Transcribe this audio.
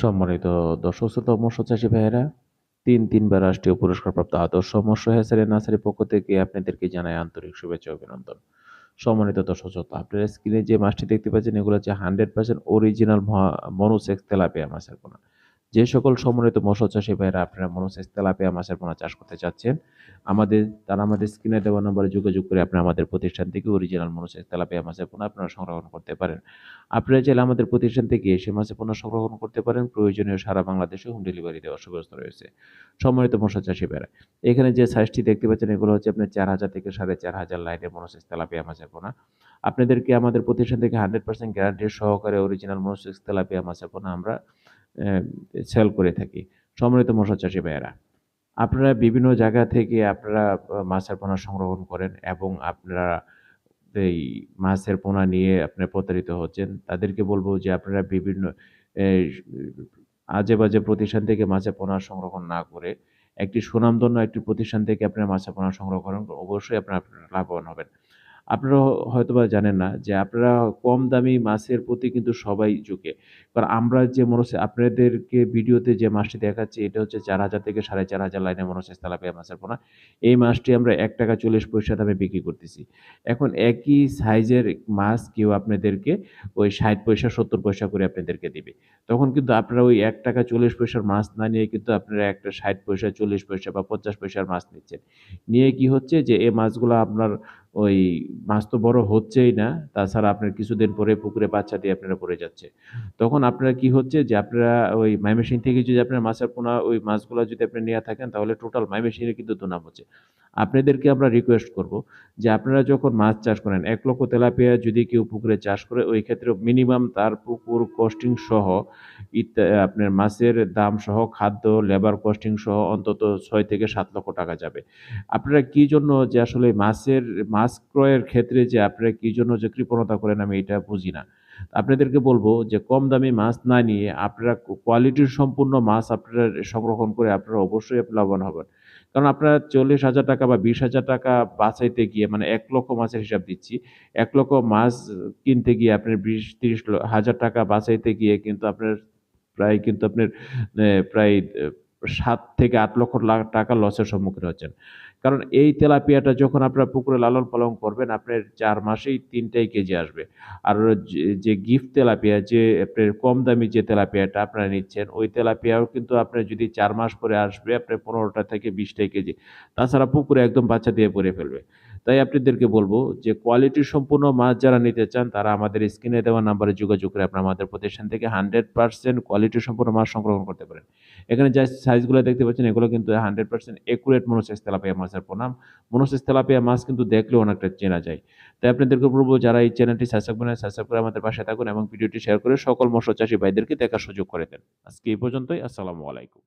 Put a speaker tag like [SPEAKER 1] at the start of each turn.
[SPEAKER 1] সম্মানিত দর্শক, শ্রোতা মৎস্যচাষী মৎস্য চাষী ভাইয়েরা, তিন তিনবার রাষ্ট্রীয় পুরস্কারপ্রাপ্ত আদর্শ মৎস্য হেসারি নার্সারির পক্ষ থেকে আপনাদেরকে জানাই আন্তরিক শুভেচ্ছা অভিনন্দন। সম্মানিত দর্শক, শ্রোতা, আপনারা স্ক্রিনে যে মাছটি দেখতে পাচ্ছেন, এগুলো হচ্ছে hundred percent original monosex tilapia মাছের পোনা। যে সকল সম্মানিত মৎস্য চাষী ভাইয়েরা আপনারা মনোসেক্স তেলাপিয়া মাছের পোনা চাষ করতে চাচ্ছেন, আমাদের, তারা আমাদের স্ক্রিনে দেওয়া নম্বরে যোগাযোগ করে আপনারা আমাদের প্রতিষ্ঠান থেকে অরিজিনাল মনোসেক্স তেলাপিয়া মাছের পোনা আপনারা সংরক্ষণ করতে পারেন। আপনারা চাইলে আমাদের প্রতিষ্ঠান থেকে এসে মাছের পোনা সংগ্রহণ করতে পারেন। প্রয়োজনীয় সারা বাংলাদেশে হোম ডেলিভারি দেওয়ার সুব্যবস্থা রয়েছে। সম্মানিত মশা চাষি বেড়া এখানে যে সাইজটি দেখতে পাচ্ছেন, এগুলো হচ্ছে আপনার চার হাজার থেকে সাড়ে চার হাজার লাইনের মনোসেক্স তেলাপিয়া মাছের পোনা। আপনাদেরকে আমাদের প্রতিষ্ঠান থেকে হান্ড্রেড পার্সেন্ট গ্যারান্টি সহকারে অরিজিনাল মনোসেক্স তেলাপিয়া মাছের পোনা আমরা সেল করে থাকি। সম্মানিত মশা চাষি ভাইয়েরা, আপনারা বিভিন্ন জায়গা থেকে আপনারা মাছের পোনা সংগ্রহণ করেন এবং আপনারা এই মাছের পোনা নিয়ে আপনি প্রতারিত হচ্ছেন। তাদেরকে বলব যে আপনারা বিভিন্ন আজে বাজে প্রতিষ্ঠান থেকে মাছের পোনা সংরক্ষণ না করে একটি সুনামধন্য একটি প্রতিষ্ঠান থেকে আপনারা মাছের পোনা সংগ্রহ করেন অবশ্যই আপনারা লাভবান হবেন। আপনারা হয়তোবা জানেন না যে আপনারা কম দামি মাছের প্রতি কিন্তু সবাই ঝুঁকে। কারণ আমরা যে মনে হচ্ছে আপনাদেরকে ভিডিওতে যে মাছটি দেখাচ্ছি, এটা হচ্ছে চার হাজার থেকে সাড়ে চার হাজার লাইনে মনে হচ্ছে তেলাপিয়া মাছের পোনা। এই মাছটি আমরা এক টাকা চল্লিশ পয়সা দামে বিক্রি করতেছি। এখন একই সাইজের মাছ কেউ আপনাদেরকে ওই ষাট পয়সা, সত্তর পয়সা করে আপনাদেরকে দিবে। তখন কিন্তু আপনারা ওই এক টাকা চল্লিশ পয়সার মাছ না নিয়ে কিন্তু আপনারা একটা ষাট পয়সা, চল্লিশ পয়সা বা পঞ্চাশ পয়সার মাছ নিচ্ছেন। নিয়ে কি হচ্ছে যে, এই মাছগুলো আপনার ওই মাছ তো বড় হচ্ছেই না, তাছাড়া আপনার কিছুদিন পরে পুকুরে বাচ্চা দিয়ে আপনারা পড়ে যাচ্ছে। তখন আপনারা কি হচ্ছে যে আপনারা ওই মাইমেশিন থেকে যদি আপনার মাছের পোনা, ওই মাছগুলো যদি আপনি নিয়ে থাকেন, তাহলে টোটাল মাইমেশিনে কিন্তু দুনাম হচ্ছে। আপনাদেরকে আমরা রিকোয়েস্ট করব যে আপনারা যখন মাছ চাষ করেন, এক লক্ষ তেলাপিয়া যদি কেউ পুকুরে চাষ করে, ওই ক্ষেত্রে মিনিমাম তার পুকুর কস্টিং সহ আপনার মাছের দাম সহ, খাদ্য লেবার কস্টিং সহ অন্তত ছয় থেকে সাত লক্ষ টাকা যাবে। আপনারা কি জন্য যে আসলে মাছের, মাছ ক্রয়ের ক্ষেত্রে যে আপনারা কী জন্য যে কৃপণতা করেন, আমি এটা বুঝি না। আপনাদেরকে বলব যে কম দামি মাছ না নিয়ে আপনারা কোয়ালিটির সম্পূর্ণ মাছ আপনারা সংরক্ষণ করে আপনারা অবশ্যই লাভবান হবেন। কারণ আপনারা চল্লিশ হাজার টাকা বা বিশ হাজার টাকা বাঁচাইতে গিয়ে মানে এক লক্ষ মাছের হিসাব দিচ্ছি, এক লক্ষ মাছ কিনতে গিয়ে আপনার বিশ, তিরিশ হাজার টাকা বাঁচাইতে গিয়ে কিন্তু আপনার প্রায় কিন্তু আপনার প্রায় সাত থেকে আট লক্ষ টাকা লসের সম্মুখীন হচ্ছেন। কারণ এই তেলাপিয়াটা যখন আপনার পুকুরে লালন পালন করবেন, আপনার চার মাসেই তিনটাই কেজি আসবে। আর যে গিফট তেলাপিয়া, যে আপনার কম দামি যে তেলাপিয়াটা আপনারা নিচ্ছেন, ওই তেলাপিয়াও কিন্তু আপনার যদি চার মাস পরে আসবে, আপনার পনেরোটা থেকে বিশটাই কেজি। তাছাড়া পুকুরে একদম বাচ্চা দিয়ে পরে ফেলবে। তাই আপনাদেরকে বলব যে কোয়ালিটি সম্পূর্ণ মাছ যারা নিতে চান, তারা আমাদের স্ক্রিনে দেওয়া নাম্বারে যোগাযোগ করে আপনারা আমাদের প্রতিষ্ঠান থেকে হান্ড্রেড পার্সেন্ট কোয়ালিটি সম্পূর্ণ মাছ সংগ্রহণ করতে পারেন। এখানে যে সাইজগুলো দেখতে পাচ্ছেন, এগুলো কিন্তু hundred percent accurate monosex tilapia মাছের প্রণাম। মনোসেক্স তেলাপিয়া মাছ কিন্তু দেখলেও অনেকটা চেনা যায়। তাই আপনাদেরকে বলব, যারা এই চ্যানেলটি সাবস্ক্রাইব করেন সাবস্ক্রাইব করে আমাদের পাশে থাকুন এবং ভিডিওটি শেয়ার করে সকল মৎস্য চাষী ভাইদেরকে দেখার সুযোগ করে দেন। আজকে এই পর্যন্তই, আসসালামু আলাইকুম।